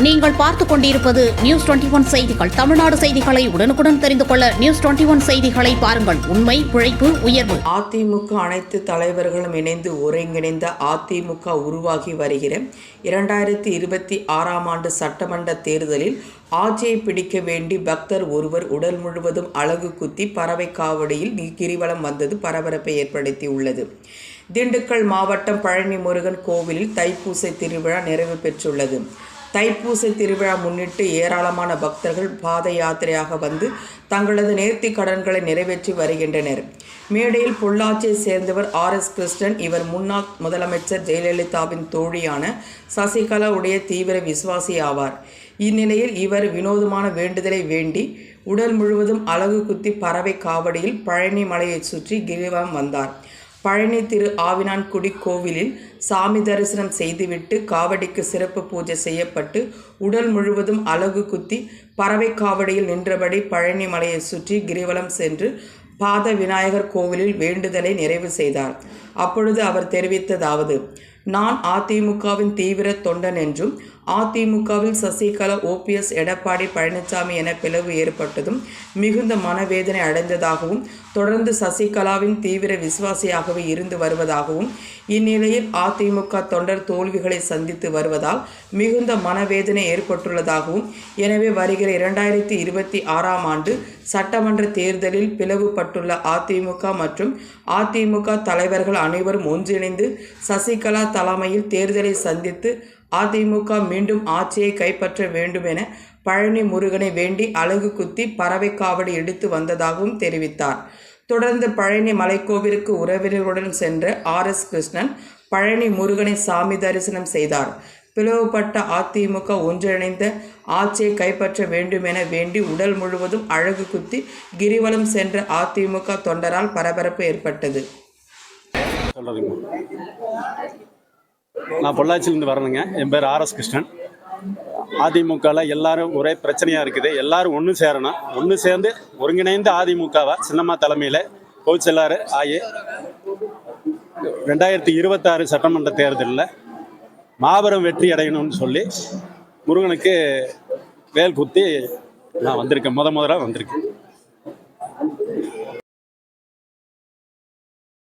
நீங்கள் பார்த்துக் கொண்டிருப்பது நியூஸ் டுவெண்டி ஒன் செய்திகள். தமிழ்நாடு செய்திகளை உடனுக்குடன் தெரிந்து கொள்ள நியூஸ் டுவெண்டி ஒன் செய்திகளை பாருங்கள். உண்மை உழைப்பு உயர்வு. அதிமுக அனைத்து தலைவர்களும் இணைந்து ஒருங்கிணைந்த அதிமுக உருவாகி வருகிற இரண்டாயிரத்தி இருபத்தி ஆறாம் ஆண்டு சட்டமன்ற தேர்தலில் ஆட்சியை பிடிக்க வேண்டி பக்தர் ஒருவர் உடல் முழுவதும் அழகு குத்தி பறவை காவடியில் கிரிவலம் வந்தது பரபரப்பை ஏற்படுத்தியுள்ளது. திண்டுக்கல் மாவட்டம் பழனி முருகன் கோவிலில் தைப்பூசை திருவிழா நிறைவு பெற்றுள்ளது. தைப்பூசை திருவிழா முன்னிட்டு ஏராளமான பக்தர்கள் பாத யாத்திரையாக வந்து தங்களது நேர்த்தி கடன்களை நிறைவேற்றி வருகின்றனர். மேடையில் பொள்ளாச்சியை சேர்ந்தவர் ஆர். எஸ். கிருஷ்ணன் இவர் முன்னாள் முதலமைச்சர் ஜெயலலிதாவின் தோழியான சசிகலா உடைய தீவிர விசுவாசி ஆவார். இந்நிலையில் இவர் வினோதமான வேண்டுதலை வேண்டி உடல் முழுவதும் அழகு குத்தி பறவை காவடியில் பழனி மலையை சுற்றி கிரிவலம் வந்தார். பழனி திரு ஆவினான்குடி கோவிலில் சாமி தரிசனம் செய்துவிட்டு காவடிக்கு சிறப்பு பூஜை செய்யப்பட்டு உடல் முழுவதும் அலகு குத்தி பறவை காவடியில் நின்றபடி பழனி மலையை சுற்றி கிரிவலம் சென்று பாத விநாயகர் கோவிலில் வேண்டுதலை நிறைவு செய்தார். அப்பொழுது அவர் தெரிவித்ததாவது நான் அதிமுகவின் தீவிர தொண்டன் என்றும் அதிமுகவில் சசிகலா ஓபிஎஸ் எடப்பாடி பழனிசாமி என பிளவு ஏற்பட்டதும் மிகுந்த மனவேதனை அடைந்ததாகவும் தொடர்ந்து சசிகலாவின் தீவிர விசுவாசியாகவே இருந்து வருவதாகவும் இந்நிலையில் அதிமுக தொண்டர் தோல்விகளை சந்தித்து வருவதால் மிகுந்த மனவேதனை ஏற்பட்டுள்ளதாகவும் எனவே வருகிற இரண்டாயிரத்தி இருபத்தி ஆறாம் ஆண்டு சட்டமன்ற தேர்தலில் பிளவுபட்டுள்ள அதிமுக மற்றும் அதிமுக தலைவர்கள் அனைவரும் ஒன்றிணைந்து சசிகலா தலைமையில் தேர்தலை சந்தித்து அதிமுக மீண்டும் ஆட்சியை கைப்பற்ற வேண்டும் என பழனி முருகனை வேண்டி அழகு குத்தி பறவை காவடி எடுத்து வந்ததாகவும் தெரிவித்தார். தொடர்ந்து பழனி மலைக்கோவிலுக்கு உறவினர்களுடன் சென்ற ஆர் எஸ் கிருஷ்ணன் பழனி முருகனை சாமி தரிசனம் செய்தார். பிளவுபட்ட அதிமுக ஒன்றிணைந்த ஆட்சியை கைப்பற்ற வேண்டும் என வேண்டி உடல் முழுவதும் அழகு குத்தி கிரிவலம் சென்ற அதிமுக தொண்டரால் பரபரப்பு ஏற்பட்டது. நான் பொள்ளாச்சியிலேருந்து வரணுங்க. என் பேர் ஆர்எஸ் கிருஷ்ணன். அதிமுகவில் எல்லாரும் ஒரே பிரச்சனையாக இருக்குது. எல்லாரும் ஒன்று சேரணும். ஒன்று சேர்ந்து ஒருங்கிணைந்த அதிமுகவை சின்னம்மா தலைமையில் பொதுச்செல்லாறு ஆகி ரெண்டாயிரத்தி இருபத்தாறு சட்டமன்ற தேர்தலில் மாபெரும் வெற்றி அடையணும்னு சொல்லி முருகனுக்கு வேல் குத்தி நான் வந்திருக்கேன். முத முதலாக வந்திருக்கேன்.